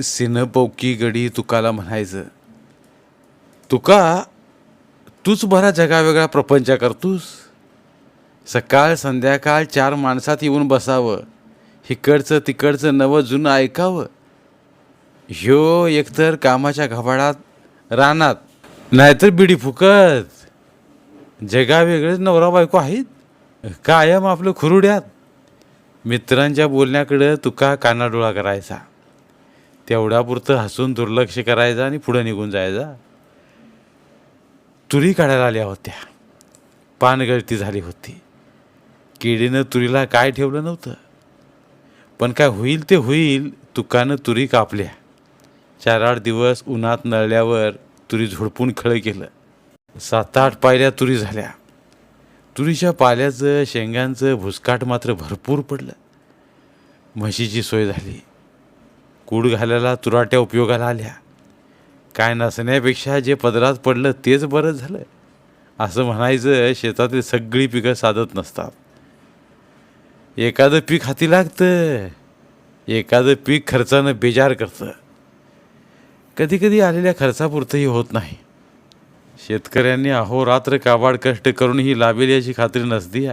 सिनपोकी गडी तुकाला म्हणायचं तुका तूच बरा जगावेगळा प्रपंच करतोस. सकाळ संध्याकाळ चार माणसात येऊन बसावं. हिकडचं तिकडचं नवं जुनं ऐकावं. ह्यो एकतर कामाच्या घबाडात रानात नाहीतर बिडी फुकत. जगावेगळेच नवरा बायको आहेत. कायम आपलं खुरुड्यात. मित्रांच्या बोलण्याकडं तुका कानाडोळा करायचा. तेवढ्यापुरतं हसून दुर्लक्ष करायचं आणि पुढं निघून जायचा. तुरी काढायला आल्या होत्या. पानगळती झाली होती. किडीनं तुरीला काय ठेवलं नव्हतं. पण काय होईल ते होईल तुकानं तुरी कापल्या. चार आठ दिवस उन्हात नळल्यावर तुरी झोडपून खळ केलं. सात आठ पायऱ्या तुरी झाल्या. तुरीच्या पाल्याचं शेंगांचं भुसकाट मात्र भरपूर पडलं. म्हशीची सोय झाली. कूड घालायला तुराट्या उपयोगाला आल्या. काय नसण्यापेक्षा जे पदरात पडलं तेच बरं झालं. असं म्हणायचं शेतातली सगळी पिकं साधत नसतात. एखादं पीक हाती लागतं एखादं पीक खर्चानं बेजार करतं. कधी कधी आलेल्या खर्चापुरतंही होत नाही. शेतकऱ्यांनी अहोरात्र काबाड कष्ट करूनही लाभेल याची खात्री नसती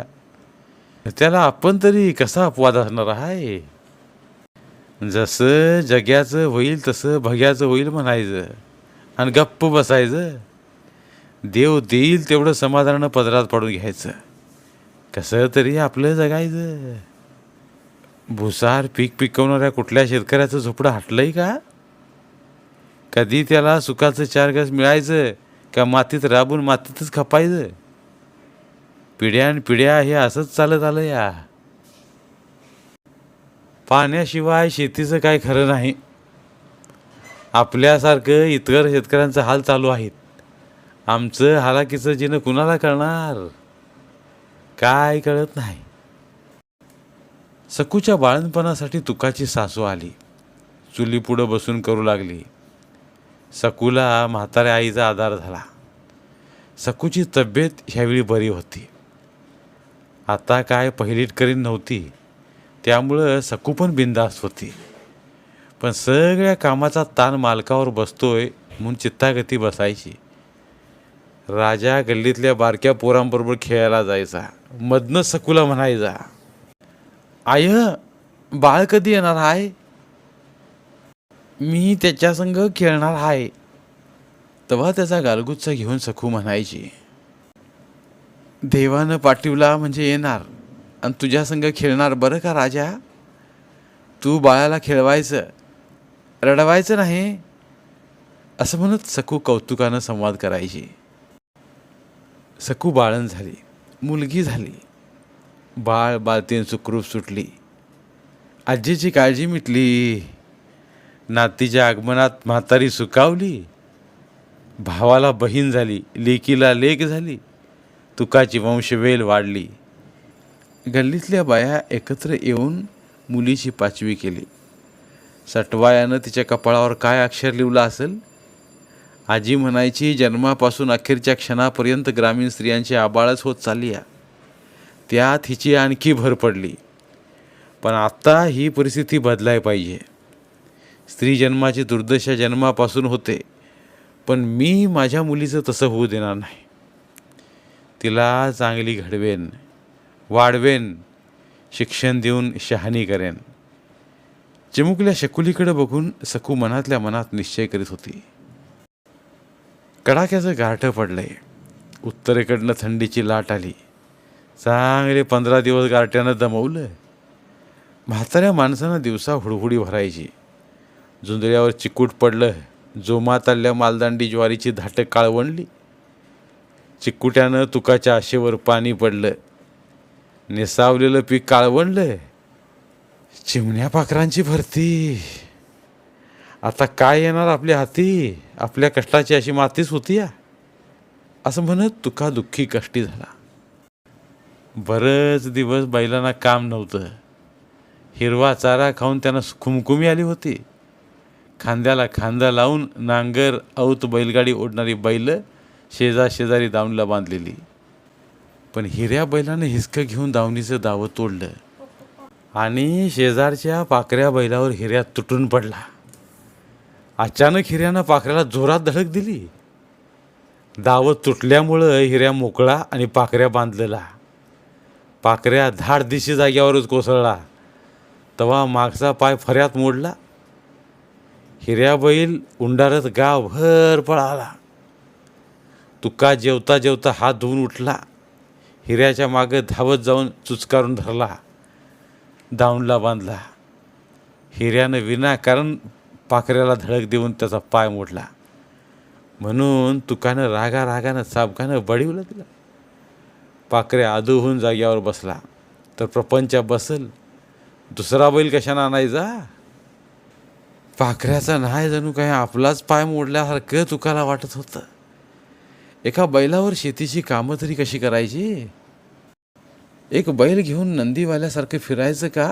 त्याला आपण तरी कसा अपवाद असणार आहे? जसं जग्याचं होईल तसं भग्याचं होईल म्हणायचं. आणि गप्प बसायचं. देव देईल तेवढं समाधानानं पदरात पडून घ्यायचं. कसं तरी आपलं जगायचं. भुसार पीक पिकवणाऱ्या कुठल्या शेतकऱ्याचं झोपडं हटलंय का? कधी त्याला सुखाचं चार गज मिळायचं का मातीत राबून मातीतच खपायचं? पिढ्यान पिढ्या हे असंच चालत आलं या. पाण्याशिवाय शेतीचं काय खरं नाही. आपल्यासारखं इतर शेतकऱ्यांचं हाल चालू आहेत. आमचं हालाकीचं जिनं कुणाला कळणार? काय कळत नाही. सकूच्या बाळणपणासाठी तुकाची सासू आली. चुलीपुढं बसून करू लागली. सकूला म्हाताऱ्या आईचा आधार झाला. सकूची तब्येत ह्यावेळी बरी होती. आता काय पहिलीट करीन नव्हती. त्यामुळं सकू पण बिंदास्त होती. पण सगळ्या कामाचा ताण मालकावर बसतोय म्हणून चित्तागती बसायची. राजा गल्लीतल्या बारक्या पोरांबरोबर खेळायला जायचा. मधनं सकूला म्हणायचा आय बाळ कधी येणार आहे मी त्याच्यासंग खेळणार आहे तेव्हा त्याचा गालगुच्छ घेऊन सखू म्हणायची देवानं पाठीवला म्हणजे येणार. आणि तुझ्या संग खेळणार बरं का राजा? तू बाळाला खेळवायचं रडवायचं नाही. असं म्हणत सकू कौतुकानं संवाद करायची. सकू बाळण झाली मुलगी झाली. बाळ बाळतीन सुखरूप सुटली. आजीची काळजी मिटली. नातीच्या आगमनात म्हातारी सुकावली भावाला बहीण झाली लेकीला लेक झाली. तुकाची वंशवेल वाढली. गल्लीतल्या बाया एकत्र येऊन मुलीची पाचवी केली. सटवायानं तिच्या कपाळावर काय अक्षर लिवलं असेल? आजी म्हणायची जन्मापासून अखेरच्या क्षणापर्यंत ग्रामीण स्त्रियांची आबाळच होत चालली आहे. त्यात हिची आणखी भर पडली. पण आत्ता ही परिस्थिती बदलाय पाहिजे. स्त्री जन्माची दुर्दशा जन्मापासून होते पण मी माझ्या मुलीचं तसं होऊ देणार नाही. तिला चांगली घडवेन. वाढवेन शिक्षण देऊन शहाणी करेन. चिमुकल्या शकुलीकडे बघून सकू मनातल्या मनात निश्चय करीत होती. कडाक्याचं गारठं पडलंय. उत्तरेकडनं थंडीची लाट आली. चांगले पंधरा दिवस गारट्यानं दमवलं. म्हाताऱ्या माणसानं दिवसा हुडहुडी भरायची. जुंदऱ्यावर चिकूट पडलं. जोमात आल्या मालदांडी ज्वारीची धाटं काळवणली. चिकुट्यानं तुकाच्या आशेवर पाणी पडलं. निसावलेलं पीक काळवणलंय चिमण्या पाखरांची भरती. आता काय येणार आपल्या हाती? आपल्या कष्टाची अशी मातीच होती या. असं म्हणत तुका दुःखी कष्टी झाला. बरंच दिवस बैलांना काम नव्हतं. हिरवा चारा खाऊन त्यांना खुमखुमी आली होती. खांद्याला खांदा लावून नांगर औत बैलगाडी ओढणारी बैल शेजा शेजारी दावणीला बांधलेली. पण हिऱ्या बैलानं हिसकं घेऊन दावणीचं दावं तोडलं. आणि शेजारच्या पाकऱ्या बैलावर हिऱ्या तुटून पडला. अचानक हिऱ्यानं पाखऱ्याला जोरात धडक दिली. दावत तुटल्यामुळं हिऱ्या मोकळा आणि पाकऱ्या बांधलेला. पाकऱ्या धाड दिशी जाग्यावरच कोसळला. तवा मागचा पाय फऱ्यात मोडला. हिऱ्या बैल उंडारत गावभर पळाला. तुका जेवता जेवता हात धुवून उठला. हिऱ्याच्या मागं धावत जाऊन चुचकारून धरला. दाऊनला बांधला. हिऱ्यानं विनाकारण पाखऱ्याला धडक देऊन त्याचा पाय मोडला. म्हणून तुकानं रागा रागानं साबकानं बडिवलं तिला पाखऱ्या आदूहून जाग्यावर बसला. तर प्रपंच बसल. दुसरा बैल कशानं आणायचा? पाखऱ्याचा नाही जणू काय आपलाच पाय मोडल्यासारखं तुकाला वाटत होतं. एका बैलावर शेतीची कामं तरी कशी करायची? एक बैल घेऊन नंदीवाल्यासारखं फिरायचं का?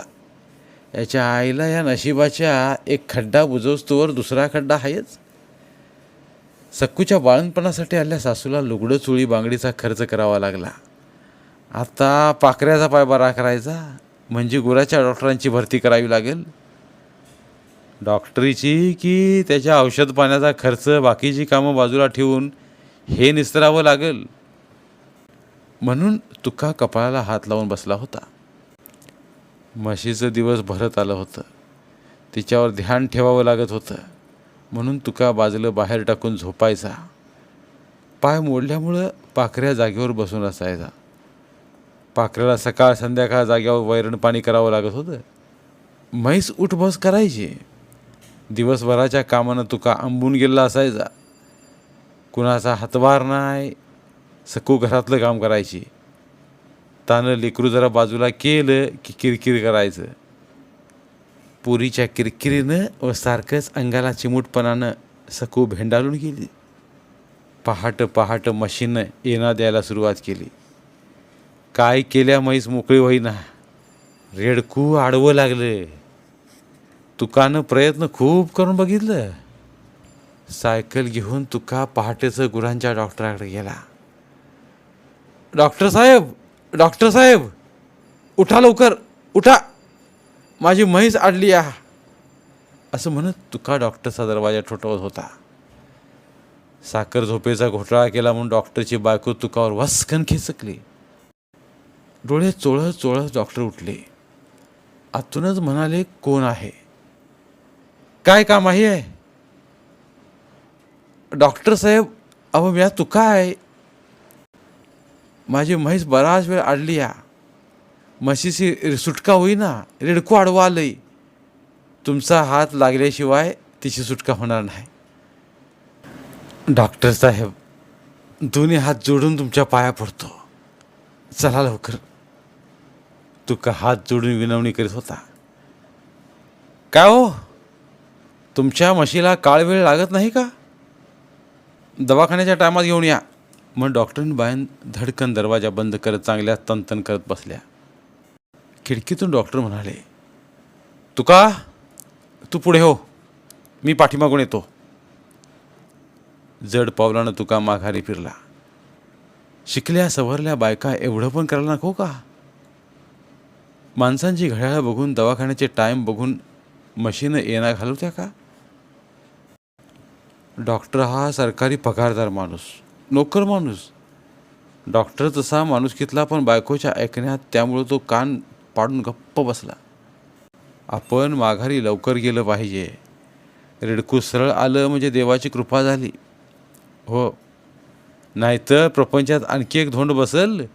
याच्या आईला या नशिबाच्या एक खड्डा बुजवस्तोवर दुसरा खड्डा आहेच सक्कूच्या बाळणपणासाठी आल्या सासूला लुगडं चुळी बांगडीचा खर्च करावा लागला. आता पाखऱ्याचा पाय बरा करायचा म्हणजे गुराच्या डॉक्टरांची भरती करावी लागेल. डॉक्टरीची की त्याच्या औषध पाण्याचा खर्च बाकीची कामं बाजूला ठेवून हे निस्तरावं लागेल. म्हणून तुका कपाळाला हात लावून बसला होता. म्हशीचं दिवस भरत आलं होतं. तिच्यावर ध्यान ठेवावं लागत होतं. म्हणून तुका बाजलं बाहेर टाकून झोपायचा. पाय मोडल्यामुळं पाखऱ्या जागेवर बसून असायचा. पाखऱ्याला सकाळ संध्याकाळ जाग्यावर वैरण पाणी करावं लागत होतं. म्हैस उठबस करायची. दिवसभराच्या कामानं तुका आंबून गेला असायचा. कुणाचा हातभार नाही. सकू घरातलं काम करायची. तानं लेकरू जरा बाजूला केलं की किरकिर करायचं. पुरीच्या किरकिरीनं व सारखंच अंगाला चिमूटपणानं सकू भेंडाळून गेली. पहाट पहाट मशीनं येणा द्यायला सुरुवात केली. काय केल्या म्हैस मोकळी होईना. रेडकू आडवं लागलं. तुकानं प्रयत्न खूप करून बघितलं. सायकल घेऊन तुका पहाटेचं गुरांच्या डॉक्टराकडे गेला. डॉक्टर साहेब डॉक्टर साहेब उठा लवकर उठा. माझी म्हैस आडली आ असं म्हणत तुका डॉक्टरचा दरवाजा ठोठवत होता. साखर झोपेचा घोटाळा केला म्हणून डॉक्टरची बायको तुकावर वस्कन खेचकली. डोळे चोळत चोळत डॉक्टर उठले. आतूनच म्हणाले कोण आहे? काय काम आहे? डॉक्टर साहेब अहो म्या तुका आहे. माझी म्हैस बराच वेळ आडली या. म्हशीची सुटका होईना रेडकू आडवा आलंय. तुमचा हात लागल्याशिवाय तिची सुटका होणार नाही. डॉक्टर साहेब दोन्ही हात जोडून तुमच्या पाया पडतो. चला लवकर. तू का हात जोडून विनवणी करीत होता. काय हो? तुमच्या म्हशीला काळ वेळ लागत नाही का? दवाखान्याच्या टायमात घेऊन या. मग डॉक्टरांनी बायन धडकन दरवाजा बंद करत चांगल्या तनतन करत बसल्या. खिडकीतून डॉक्टर म्हणाले तुका तू पुढे हो. मी पाठीमागून येतो. जड पावलानं तुका माघारी फिरला. शिकल्या सवरल्या बायका एवढं पण करायला नको का? माणसांची घड्याळं बघून दवाखान्याचे टाईम बघून मशीनं येणार घालवत्या का? डॉक्टर हा सरकारी पगारदार माणूस. नोकर माणूस. डॉक्टर तसा माणूस घेतला पण बायकोच्या ऐकण्यात त्यामुळं तो कान पाडून गप्प बसला. आपण माघारी लवकर गेलं पाहिजे. रेडकू सरळ आलं म्हणजे देवाची कृपा झाली. हो. नाहीतर प्रपंचात आणखी एक धोंड बसल?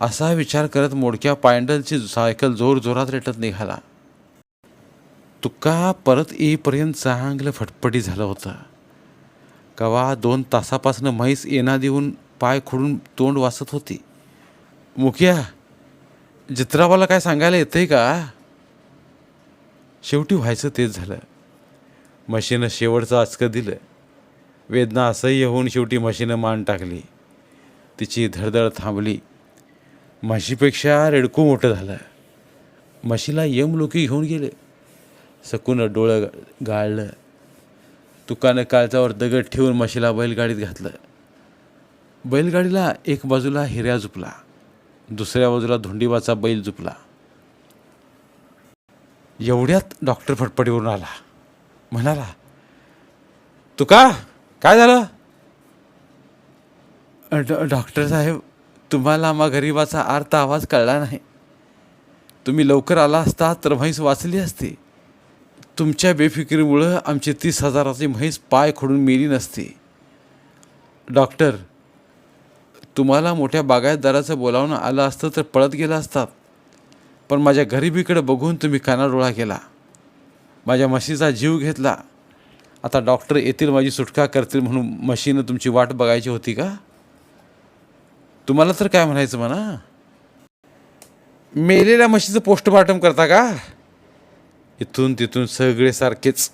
असा विचार करत मोडक्या पायंडलची सायकल जोर जोरात रेटत निघाला. तुका परत येईपर्यंत चांगलं फटफटी झालं होतं. कवा दोन तासापासून म्हैस येणा देऊन पाय खोडून तोंड वाचत होती. मुखिया जित्राबाला काय सांगायला येतंय का? शेवटी व्हायचं तेच झालं. म्हशीनं शेवटचं आचकं दिलं. वेदना असह्य होऊन शेवटी म्हशीनं मान टाकली. तिची धडधड थांबली. म्हशीपेक्षा रेडकू मोठं झालं. म्हशीला यमलोकी घेऊन गेले. सकून डोळं गाळलं. तुकानं काळजावर दगड ठेवून म्हशीला बैलगाडीत घातलं. बैलगाडीला एक बाजूला हिऱ्या झुपला. दुसऱ्या बाजूला धोंडीबाचा बैल झुपला. एवढ्यात डॉक्टर फटफटीवरून आला. म्हणाला तुका काय झालं? डॉ डॉक्टर साहेब तुम्हाला आम्हा गरिबाचा आर्त आवाज कळला नाही. तुम्ही लवकर आला असता तर म्हैस वाचली असती. तुमच्या बेफिकिरीमुळं आमची तीस हजाराची म्हैस पाय खोडून मेली नसती. डॉक्टर तुम्हाला मोठ्या बागायतदाराचं बोलावणं आलं असतं तर पळत गेला असतात. पण माझ्या गरिबीकडे बघून तुम्ही कानाडोळा केला. माझ्या म्हशीचा जीव घेतला. आता डॉक्टर येतील माझी सुटका करतील म्हणून म्हशीनं तुमची वाट बघायची होती का? तुम्हाला तर काय म्हणायचं म्हणा? मेलेल्या म्हशीचं पोस्टमार्टम करता का? इथून तिथून सगळे सारखेच.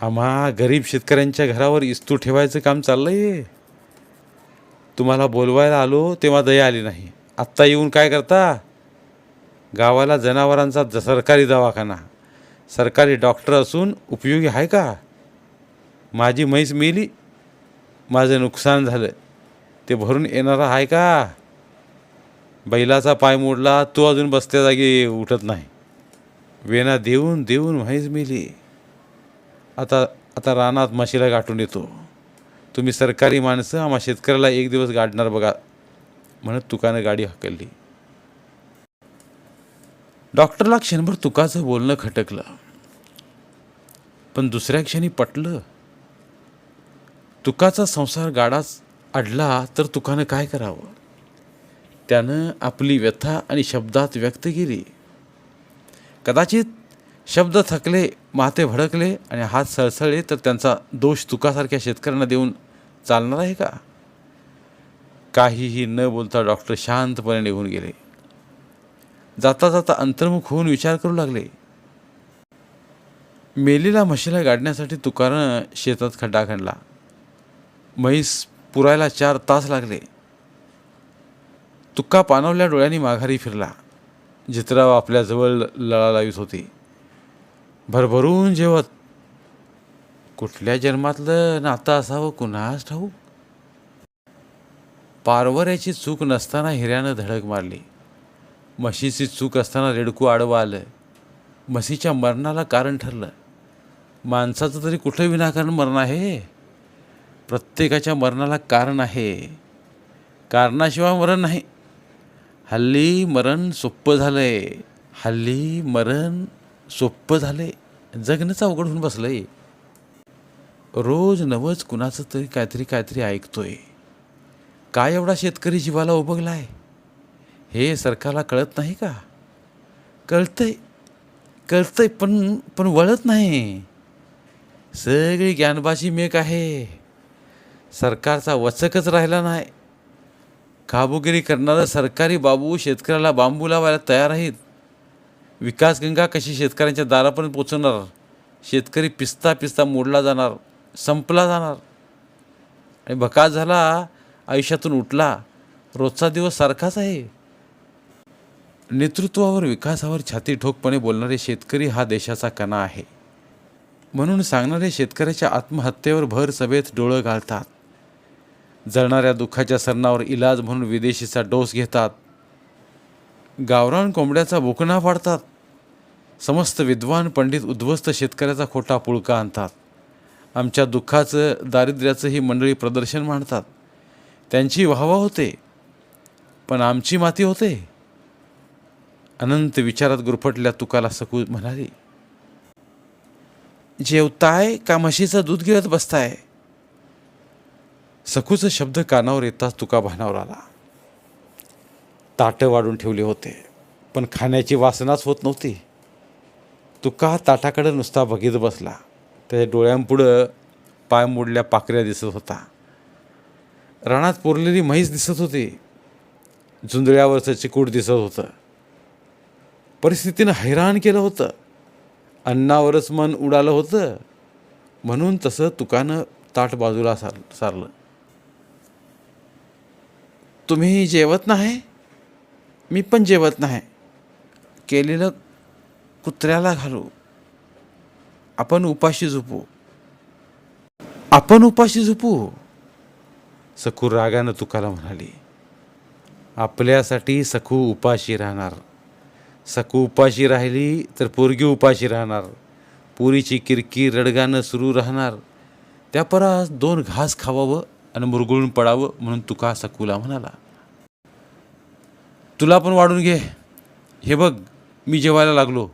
आम्हा गरीब शेतकऱ्यांच्या घरावर इस्तू ठेवायचं काम चाललं आहे तुम्हाला बोलवायला आलो तेव्हा दया आली नाही. आत्ता येऊन काय करता? गावाला जनावरांचा ज- सरकारी दवाखाना. सरकारी डॉक्टर असून उपयोगी आहे का? माझी म्हैस मेली. माझं नुकसान झालं. ते भरून येणारा आहे का? बैलाचा पाय मोडला तो अजून बसत्या जागी उठत नाही. वेना देऊन देऊन व्हाईच मेली. आता आता रानात म्हशीला गाठून येतो. तुम्ही सरकारी माणसं आम्हा शेतकऱ्याला एक दिवस गाडणार बघा म्हणत तुकानं गाडी हकलली. डॉक्टरला क्षणभर तुकाचं बोलणं खटकलं. पण दुसऱ्या क्षणी पटलं. तुकाचा संसार गाडाच अडला तर तुकानं काय करावं? त्यानं आपली व्यथा आणि शब्दात व्यक्त केली. कदाचित शब्द थकले माते भडकले आणि हात सळसळले तर त्यांचा दोष तुकासारख्या शेतकऱ्यांना देऊन चालणार आहे का? काहीही न बोलता डॉक्टर शांतपणे निघून गेले. जाता जाता अंतर्मुख होऊन विचार करू लागले. मेलीला म्हशीला गाडण्यासाठी तुकारानं शेतात खड्डा खणला. म्हैस पुरायला चार तास लागले. तुक्का पानवल्या डोळ्यांनी माघारी फिरला. जित्राव आपल्याजवळ लळा लावीत होती. भरभरून जेवत कुठल्या जन्मातलं नातं असावं कुणास ठाऊक? पारवऱ्याची चूक नसताना हिऱ्यानं धडक मारली. म्हशीची चूक असताना रेडकू आडवं आलं. म्हशीच्या मरणाला कारण ठरलं. माणसाचं तरी कुठं विनाकारण मरण आहे? प्रत्येकाच्या मरणाला कारण आहे. कारणाशिवाय मरण नाही. हल्ली मरण सोप्पं झालंय. हल्ली मरण सोप्पं झालंय. जगणंच अवघड होऊन बसलं आहे रोज नवच कुणाचं तरी काहीतरी काहीतरी ऐकतोय. काय एवढा शेतकरी जीवाला उभगलाय हे सरकारला कळत नाही का? कळतंय. कळतंय पण पण वळत नाही. सगळी ज्ञानबाजी मेक आहे. सरकारचा वचकच राहिला नाही. काबुगिरी करणारं सरकारी बाबू शेतकऱ्याला बांबू लावायला तयार आहेत. विकासगंगा कशी शेतकऱ्यांच्या दारापर्यंत पोचवणार? शेतकरी पिस्ता पिस्ता मोडला जाणार संपला जाणार. आणि भकास झाला आयुष्यातून उठला. रोजचा दिवस सारखाच आहे. नेतृत्वावर विकासावर छाती ठोकपणे बोलणारे शेतकरी हा देशाचा कणा आहे. म्हणून सांगणारे शेतकऱ्याच्या आत्महत्येवर भर सभेत डोळं घालतात. जळणाऱ्या दुःखाच्या सरणावर इलाज म्हणून विदेशीचा डोस घेतात. गावरान कोंबड्याचा बोकणा पाडतात समस्त विद्वान पंडित उद्ध्वस्त शेतकऱ्याचा खोटा पुळका आणतात. आमच्या दुःखाचं दारिद्र्याचं ही मंडळी प्रदर्शन मांडतात. त्यांची वाहवा होते पण आमची माती होते. अनंत विचारात गुरफटल्या तुकाला सकू म्हणाली जेवताय का म्हशीचं दूध गिळत बसताय? सखूचा शब्द कानावर येताच तुका भानावर आला. ताटं वाढून ठेवले होते पण खाण्याची वासनाच होत नव्हती. तुका ताटाकडे नुसता बघित बसला त्याच्या डोळ्यांपुढं पाय मोडल्या पाकऱ्या दिसत होता. रानात पोरलेली म्हैस दिसत होती. झुंजळ्यावरचं चिकूट दिसत होतं. परिस्थितीनं हैराण केलं होतं. अन्नावरच मन उडालं होतं. म्हणून तसं तुकानं ताट बाजूला सार सारलं. तुम्ही जेवत नाही मी पण जेवत नाही. केलेलं कुत्र्याला घालू. आपण उपाशी झोपू. आपण उपाशी झोपू. सखू रागानं तुकाला म्हणाली आपल्यासाठी सखू उपाशी राहणार. सखू उपाशी राहिली तर पोरगी उपाशी राहणार. पुरीची किरकी रडगाणं सुरू राहणार. त्या परास दोन घास खावावं आणि मुरगळून पडावं म्हणून तुका सकुला म्हणाला. तुला पण वाढून घे. हे बघ मी जेवायला लागलो.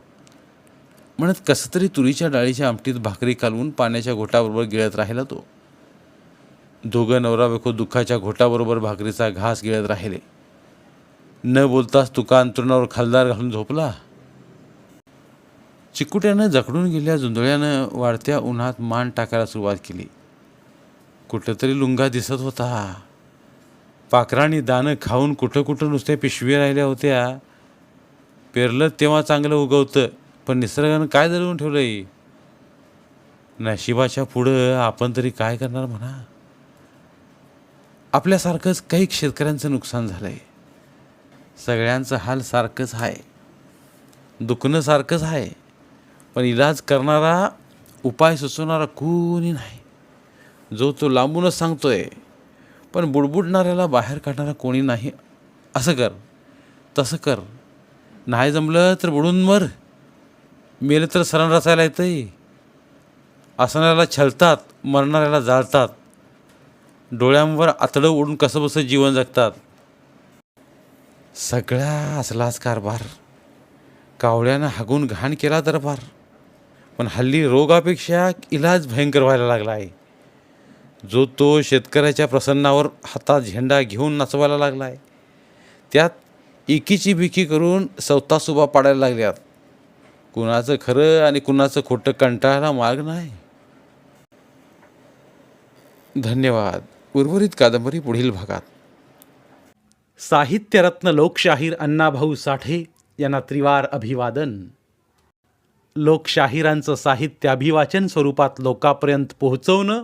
म्हणत कसं तरी तुरीच्या डाळीच्या आमटीत भाकरी कालवून पाण्याच्या घोटाबरोबर गिळत राहिला तो. दोघं नवरा बायको दुःखाच्या घोटाबरोबर भाकरीचा घास गिळत राहिले. न बोलताच तुका अंतरुणावर खालदार घालून झोपला. चिकुट्यानं जखडून गेलेल्या जुंदळ्यानं वाढत्या उन्हात मान टाकायला सुरुवात केली. कुठंतरी लुंगा दिसत होता. पाखराणी दाणं खाऊन कुठं कुठं नुसत्या पिशवी राहिल्या होत्या. पेरलं तेव्हा चांगलं उगवतं पण निसर्गानं काय दरवून ठेवलंय? नशिबाच्या पुढं आपण तरी काय करणार म्हणा? आपल्यासारखंच काही शेतकऱ्यांचं नुकसान झालंय. सगळ्यांचं हाल सारखंच आहे दुखणं सारखंच आहे पण इलाज करणारा उपाय सुचवणारा कोणी नाही. जो तो लांबूनच सांगतोय पण बुडबुडणाऱ्याला बाहेर काढणारा कोणी नाही. असं कर तसं कर. नाही जमलं तर बुडून मर. मेलं तर सरण रचायला येतंय. असणाऱ्याला छलतात मरणाऱ्याला जाळतात. डोळ्यांवर आतडं उडून कसं बसं जीवन जगतात. सगळा असलाच कारभार. कावळ्यानं हागून घाण केला दरबार पण हल्ली रोगापेक्षा इलाज भयंकर व्हायला लागला आहे जो तो शेतकऱ्याच्या प्रसन्नावर हातात झेंडा घेऊन नाचवायला लागला आहे त्यात एकीची बिकी करून सवतासुबा पाडायला लागल्यात. कुणाचं खरं आणि कुणाचं खोटं कंटाळायला मार्ग नाही. धन्यवाद. उर्वरित कादंबरी पुढील भागात. साहित्यरत्न लोकशाहीर अण्णाभाऊ साठे यांना त्रिवार अभिवादन. लोकशाहिरांचं साहित्य अभिवाचन स्वरूपात लोकांपर्यंत पोहोचवणं